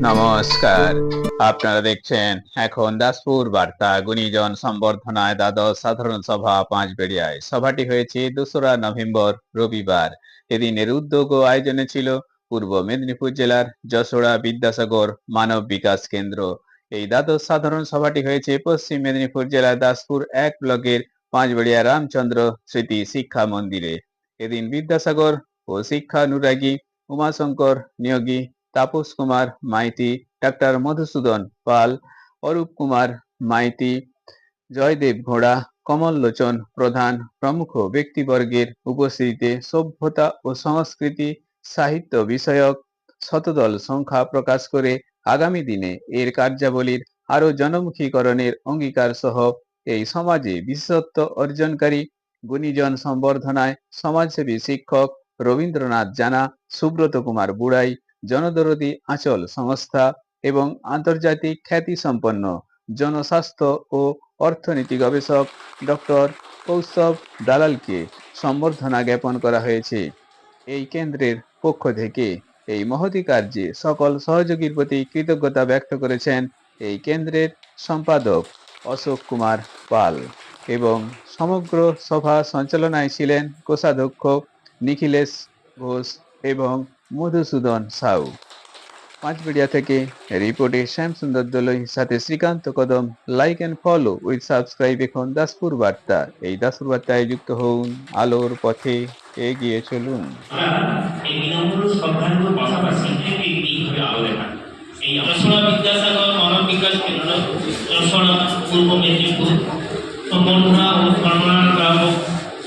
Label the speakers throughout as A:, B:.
A: নমস্কার। আপনারা দেখছেন এখন দাসপুর বার্তা, গুণীজন, সম্বর্ধনায় দ্বাদশ সাধারণ সভা পাঁচ বেড়িয়ায় সভাটি হয়েছে দোসরা নভেম্বর, রবিবার। এদিনের উদ্যোগ ও আয়োজনে ছিল পূর্ব মেদিনীপুর জেলার যশোড়া বিদ্যাসাগর মানব বিকাশ কেন্দ্র। এই দ্বাদশ সাধারণ সভাটি হয়েছে পশ্চিম মেদিনীপুর জেলার দাসপুর এক ব্লকের পাঁচবেড়িয়া রামচন্দ্র স্মৃতি শিক্ষা মন্দিরে। এদিন বিদ্যাসাগর ও শিক্ষা অনুরাগী উমাশঙ্কর, নিয়োগী, তাপস কুমার, মাইতি, ডাক্তার মধুসূদন পাল, অরূপ কুমার, মাইতি, জয়দেব ঘোড়া, কমল লোচন প্রধান, প্রমুখ ব্যক্তিবর্গের উপস্থিতিতে সভ্যতা ও সংস্কৃতি সাহিত্য বিষয়ক শতদল সংখ্যা প্রকাশ করে আগামী দিনে এর কার্যাবলীর আরও জনমুখীকরণের অঙ্গীকার সহ এই সমাজে বিশেষত্ব অর্জনকারী গুণীজন সম্বর্ধনায় সমাজসেবী শিক্ষক রবীন্দ্রনাথ জানা, সুব্রত কুমার বুড়াই, জনদরদি আঁচল সংস্থা এবং আন্তর্জাতিক খ্যাতি সম্পন্ন জনস্বাস্থ্য ও অর্থনীতি গবেষক ডক্টর কৌস্তব দালালকে সম্বর্ধনা জ্ঞাপন করা হয়েছে। এই কেন্দ্রের পক্ষ থেকে এই মহতি কার্যে সকল সহযোগীর প্রতি কৃতজ্ঞতা ব্যক্ত করেছেন এই কেন্দ্রের সম্পাদক অশোক কুমার পাল এবং সমগ্র সভা সঞ্চালনায় ছিলেন কোষাধ্যক্ষ নিখিলেশ ঘোষ এবং মধুসূদন সাউ। পাঁচবেড়িয়া থেকে রিপোর্টে শ্যাম সুন্দর দলই সাথে Srikanta Kadam. Like and follow with subscribe এখন দাসপুর বার্তা। এই দাসপুর বার্তায় যুক্ত হন আলোর পথে এগিয়ে চলুন।
B: পূর্ব মেদিনীপুর ও গ্রাহক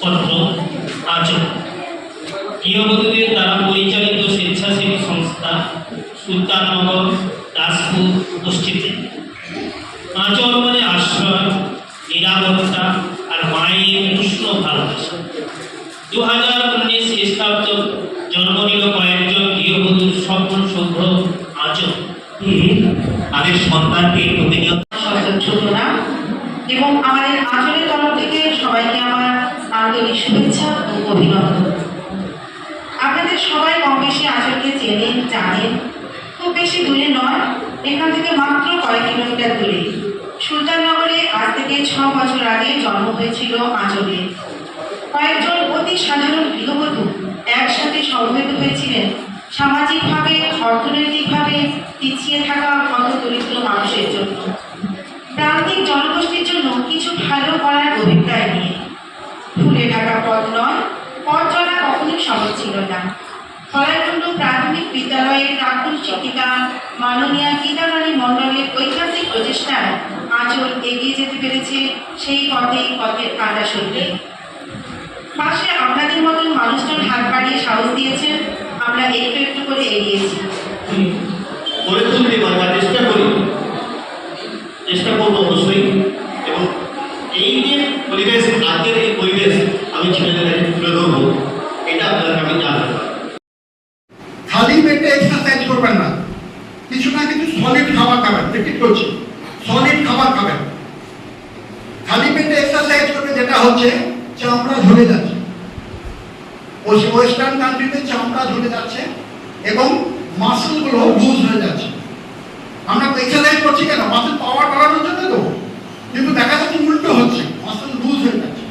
B: পত্র আচর গৃহবধূদের দ্বারা পরিচালিত স্বেচ্ছাসেবী সংস্থা সুলতাননগর দাসপুর উপস্থিতি। আচর মানে আশ্রয় নিরাপত্তা আর মায়ের উষ্ণ ভালোবাসা। দু হাজার উনিশ খ্রিস্টাব্দ জন্ম নিল কয়েকজন গৃহবধূর স্বপ্ন শুভ্র আচর তাদের সন্তানকে প্রতিনিয়ত
C: ছোট না। এবং আমাদের আঞ্চলিক তরফ থেকে সবাইকে আমার আন্তরিক শুভেচ্ছা ও অভিনন্দন আপনাদের সবাই কম বেশি আঁচলকে জানেন খুব বেশি দূরে নয়, এখান থেকে মাত্র কয়েক কিলোমিটার দূরে। সুলতাননগরে আজ থেকে ছ বছর আগে জন্ম হয়েছিল আঁচলে কয়েকজন অতি সাধারণ গৃহবধূ একসাথে সমবেত হয়েছিলেন। সামাজিকভাবে, অর্থনৈতিকভাবে পিছিয়ে থাকা কত দরিদ্র মানুষের জন্য। প্রান্তিক জনগোষ্ঠীর জন্য কিছু ভালো করার অভিপ্রায় নিয়ে। ফুলে ঢাকা পথ নয়, পথ চলা কখনোই সহজ ছিল না। বিদ্যালয়ের প্রাক্তন শিক্ষিকা মাননীয়া গীতারানী মণ্ডলের ঐতিহাসিক প্রচেষ্টায় আঁচল এগিয়ে যেতে পেরেছে সেই পথেই পথের কাঁটা সরিয়ে পাশে আপনাদের মতন মানুষজন হাত বাড়িয়ে সাহস দিয়েছেন আমরা একটু একটু করে এগিয়েছি
B: গড়ে তুলতে পারি চেষ্টা করি, চেষ্টা করব অবশ্যই। এবং এই যে পরিবেশ, আজকের এই পরিবেশ আমি ছেলেদের তুলে ধরবো, এটা আপনাদের আমি জানাতে পারি
D: খালি পেটে এক্সারসাইজ করবেন না কিছু না কিছু সলিড খাবার খাবেন রিপিট করছি সলিড খাবার খাবেন খালি পেটে এক্সারসাইজ করলে যেটা হচ্ছে চামড়া ঝুলে যাচ্ছে। ওয়েস্টার্ন কান্ট্রিতে চামড়া ঝুলে যাচ্ছে এবং মাসেলগুলো লুজ হয়ে যাচ্ছে। আমরা তো এক্সারসাইজ করছি কেন? মাসেল পাওয়ার বাড়ানোর জন্য তো। কিন্তু দেখা যাচ্ছে উল্টো হচ্ছে মাসেল লুজ হয়ে যাচ্ছে।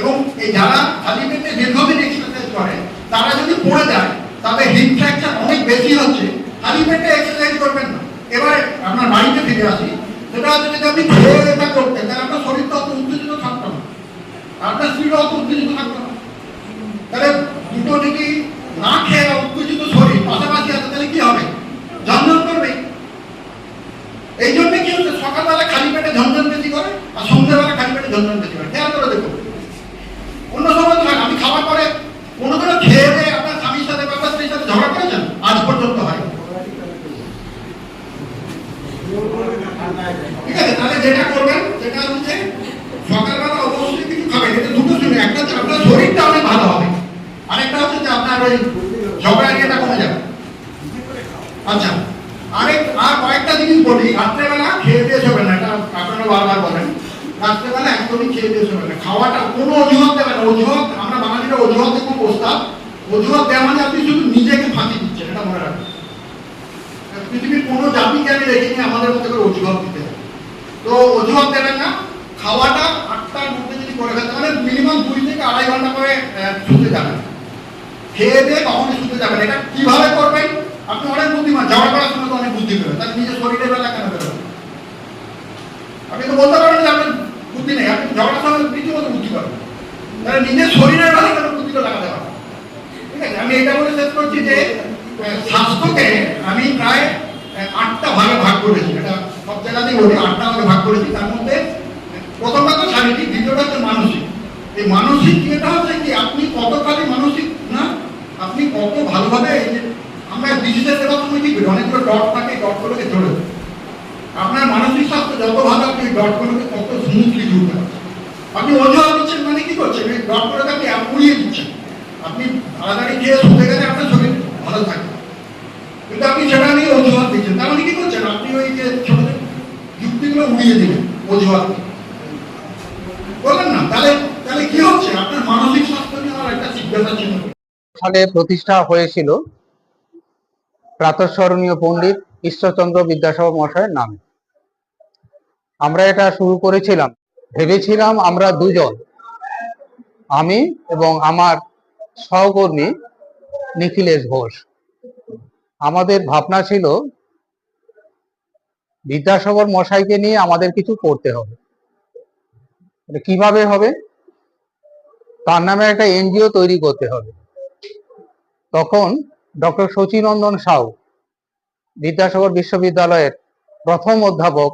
D: এবং এই যারা খালি পেটে দীর্ঘদিন এক্সারসাইজ করে, তারা যদি পড়ে যায় তবে হিপ ফ্র্যাকচার অনেক বেশি হচ্ছে। খালি পেটে এক্সারসাইজ করবেন না। এবার আপনার বাড়িতে ফিরে আসি। সেটা হচ্ছে যদি আপনি খেয়ে এটা করতেন, তাহলে আপনার থাকতো না তাহলে দুটো পাশাপাশি আছে, তাহলে কি হবে? ঝনঝন করবে। এই জন্য সকালবেলা খালি পেটে ঝনঝন আর সন্ধ্যেবেলা খালি পেটে করে। খেয়াল অন্য সময় হয় খাওয়ার পরে কোনোদিনও খেয়ে দিয়ে আপনার স্বামীর সাথে বা আপনার করেছেন? আজ পর্যন্ত হয়। ঠিক আছে, তাহলে যেটা করবেন সেটা হচ্ছে সেটা হচ্ছে আপনার শরীরটা অনেক ভালো হবে। আরেকটা হচ্ছে যে আপনার ওই ঝগড়া কমে যাবে। আচ্ছা আরেক, আর কয়েকটা জিনিস বলি। রাত্রেবেলা খেয়ে দিয়ে শোবেন না, এটা আপনারা বারবার বলেন। রাত্রেবেলা একদমই খেয়ে দিয়ে শোবেন না। খাওয়াটা কোনো অজুহাত দেবে না। অজুহাত, আমরা বাঙালিরা অজুহাতে খুব প্রস্তাব। অজুহাত দেওয়া মানে আপনি শুধু নিজেকে ফাঁকি দিচ্ছেন, এটা মনে রাখবেন। পৃথিবীর কোনো জাতিকে আমি দেখিনি, আমাদের মধ্যে করে অজুহাত দিতে তো অজুহাত দেবেন না। খাওয়াটা আটটার মধ্যে যদি করে খেতে মানে মিনিমাম দুই থেকে আড়াই ঘণ্টা করে শুতে যাবেন। খেয়ে দিয়ে কখনই শুতে যাবেন এটা কীভাবে করবেন? আপনি অনেক বুদ্ধিমান যাওয়া করার সময় তো অনেক বুদ্ধি পেবেন তাহলে নিজের শরীরের বেলা কেন বেরোবেন? আপনি তো বলতে পারেন যে আপনার বুদ্ধি নেই। আপনি ঝগড়ার সময় রীতিমতো বুদ্ধি পাবেন। তাহলে নিজের শরীরের বেলা কেন বুদ্ধিটা লাগাতে পারবেন ঠিক আছে, আমি এটা বলে শেষ করছি যে স্বাস্থ্যকে আমি প্রায় আটটা ভাগে ভাগ করেছি। এটা সব জায়গাতেই বলি, আটটা ভাগে ভাগ করেছি। তার মধ্যে প্রথমটা তো শারীরিক, দ্বিতীয়টা হচ্ছে মানসিক। এই মানসিক যেটা হচ্ছে কি, আপনি কতখানি মানসিক, না? আপনি কত ভালোভাবে এই যে, আমরা ডিজিটাল সময় কি অনেকগুলো ডট থাকে ডটগুলোকে দেয়। আপনার মানসিক স্বাস্থ্য যত ভালো, আপনি ডটগুলোকে তত স্মুথলি জুড়তে আপনি অজুহাত দিচ্ছেন মানে কি করছেন? এই ডটগুলোকে আপনি উড়িয়ে দিচ্ছেন। আপনি তাড়াতাড়ি খেয়ে শুতে গেলে আপনার শরীর ভালো থাকবে কিন্তু আপনি সেটা নিয়ে অজুহাত দিচ্ছেন। তার মানে কি করছেন? আপনি ওই যে ছোট যুক্তিগুলো উড়িয়ে দিলেন, অজুহাত দিয়ে। বললেন না তাহলে তাহলে কি হচ্ছে আপনার মানসিক স্বাস্থ্য নিয়ে আমার একটা জিজ্ঞাসা ছিল
E: সালে প্রতিষ্ঠা হয়েছিল প্রাতঃস্মরণীয় পণ্ডিত ঈশ্বরচন্দ্র বিদ্যাসাগর মহাশয়ের নামে। আমরা এটা শুরু করেছিলাম, ভেবেছিলাম আমরা দুজন, আমি এবং আমার সহকর্মী নিখিলেশ ঘোষ। আমাদের ভাবনা ছিল, বিদ্যাসাগর মশাইকে নিয়ে আমাদের কিছু করতে হবে। কীভাবে হবে? তার নামে একটা এনজিও তৈরি করতে হবে। তখন ডক্টর শচীনন্দন সাউ, বিদ্যাসাগর বিশ্ববিদ্যালয়ের প্রথম অধ্যাপক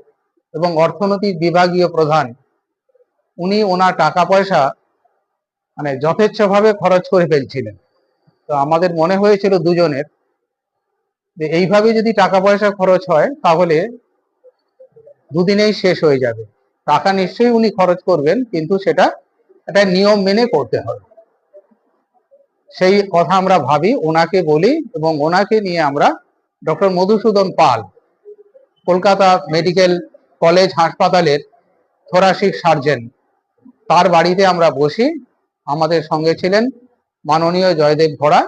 E: এবং অর্থনীতি বিভাগীয় প্রধান, উনি ওনার টাকা পয়সা মানে যথেচ্ছভাবে খরচ করে ফেলছিলেন। তো আমাদের মনে হয়েছিল দুজনের যে এইভাবে যদি টাকা পয়সা খরচ হয়, তাহলে দুদিনেই শেষ হয়ে যাবে। টাকা নিশ্চয়ই উনি খরচ করবেন, কিন্তু সেটা একটা নিয়ম মেনে করতে হবে। সেই কথা আমরা ভাবি, ওনাকে বলি এবং ওনাকে নিয়ে আমরা doctor Madhusudan Pal, Kolkata medical college হাসপাতালের থোরাসিক সার্জন তার বাড়িতে আমরা বসি। আমাদের সঙ্গে ছিলেন মাননীয় জয়দেব ঘোড়া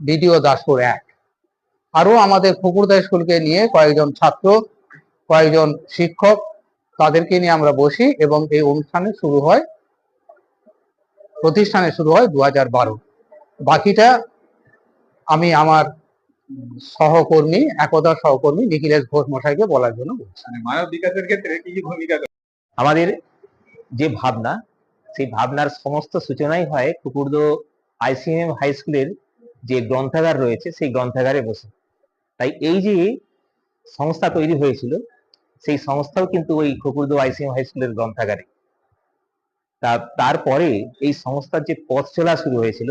E: বিডিও দাসপুর এক। আরও আমাদের ফুকুরদা স্কুলকে নিয়ে কয়েকজন ছাত্র, কয়েকজন শিক্ষক, তাদেরকে নিয়ে আমরা বসি এবং এই অনুষ্ঠানে শুরু হয়, প্রতিষ্ঠানে শুরু হয় দু হাজার বারো। বাকিটা আমি আমার সহকর্মী একদা সহকর্মী নিখিলেশ ঘোষ মশাইকে বলার জন্য বলছি।
A: মানে মানব বিকাশের ক্ষেত্রে কি ভূমিকা
F: আমাদের যে ভাবনা সেই ভাবনার সমস্ত সূচনাই হয় কুকুরদো আইসিএম হাই স্কুলের যে গ্রন্থাগার রয়েছে সেই গ্রন্থাগারে বসে। তাই এই যে সংস্থা তৈরি হয়েছিল সেই সংস্থাও কিন্তু ওই কুকুরদো আইসিএম হাই স্কুলের গ্রন্থাগারে। তা তারপরে এই সংস্থার যে পথ চলা শুরু হয়েছিল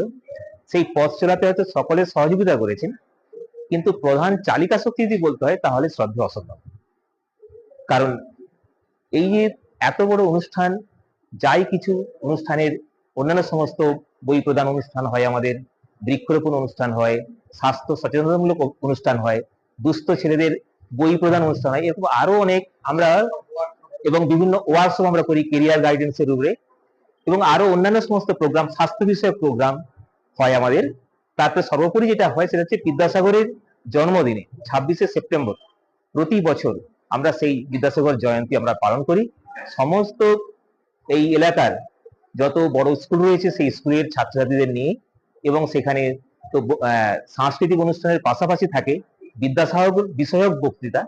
F: সেই পথ চলাতে হয়তো সকলের সহযোগিতা করেছেন, কিন্তু প্রধান চালিকা শক্তি যদি বলতে হয়, তাহলে শ্রদ্ধা অসম্ভব। কারণ এই যে এত বড় অনুষ্ঠান, যাই কিছু অনুষ্ঠানের অন্যান্য সমস্ত বই প্রদান অনুষ্ঠান হয়, আমাদের বৃক্ষরোপণ অনুষ্ঠান হয়, স্বাস্থ্য সচেতনতামূলক অনুষ্ঠান হয়, দুস্থ ছেলেদের বই প্রদান অনুষ্ঠান হয়, এরকম আরও অনেক আমরা এবং বিভিন্ন ওয়ার্কশপ আমরা করি কেরিয়ার গাইডেন্সের উপরে এবং আরও অন্যান্য সমস্ত প্রোগ্রাম স্বাস্থ্য বিষয়ক প্রোগ্রাম হয় আমাদের। তারপরে সর্বোপরি যেটা হয় সেটা হচ্ছে বিদ্যাসাগরের জন্মদিনে, ছাব্বিশে সেপ্টেম্বর প্রতি বছর আমরা সেই বিদ্যাসাগর জয়ন্তী আমরা পালন করি। সমস্ত এই এলাকার যত বড় স্কুল রয়েছে সেই স্কুলের ছাত্রছাত্রীদের নিয়ে এবং সেখানে তো সাংস্কৃতিক অনুষ্ঠানের পাশাপাশি থাকে বিদ্যাসাগর বিষয়ক বক্তৃতা।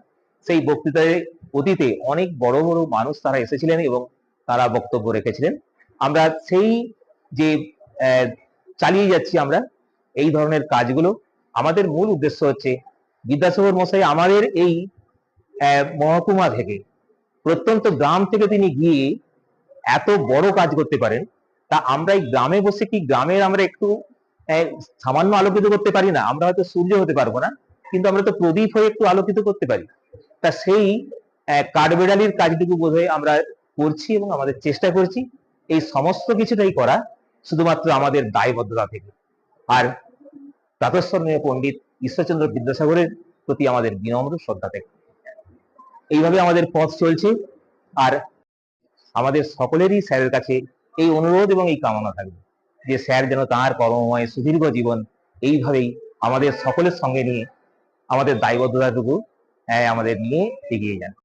F: সেই বক্তৃতায় অতীতে অনেক বড় বড় মানুষ তারা এসেছিলেন এবং তারা বক্তব্য রেখেছিলেন। আমরা সেই যে চালিয়ে যাচ্ছি আমরা এই ধরনের কাজগুলো। আমাদের মূল উদ্দেশ্য হচ্ছে, বিদ্যাসাগর মশাই আমাদের এই মহকুমা থেকে, প্রত্যন্ত গ্রাম থেকে তিনি গিয়ে এত বড় কাজ করতে পারেন, তা আমরা এই গ্রামে বসে কি গ্রামের আমরা একটু সামান্য আলোকিত করতে পারি না? আমরা হয়তো সূর্য হতে পারব না, কিন্তু আমরা তো প্রদীপ হয়ে একটু আলোকিত করতে পারি। তা সেই কাঠবেড়ালির কাজটুকু বোধহয় আমরা করছি এবং আমাদের চেষ্টা করছি, এই সমস্ত কিছুটাই করা। শুধুমাত্র আমাদের দায়বদ্ধতা থেকে। আর প্রাতঃস্মরণীয় পণ্ডিত ঈশ্বরচন্দ্র বিদ্যাসাগরের প্রতি আমাদের বিনম্র শ্রদ্ধা থেকে। এইভাবে আমাদের পথ চলছে আর আমাদের সকলেরই স্যারের কাছে এই অনুরোধ এবং এই কামনা থাকবে যে স্যার যেন তাঁর কর্মময় সুদীর্ঘ জীবন এইভাবেই আমাদের সকলের সঙ্গে নিয়ে আমাদের দায়বদ্ধতাটুকু আহ, আমাদের নিয়ে এগিয়ে যান।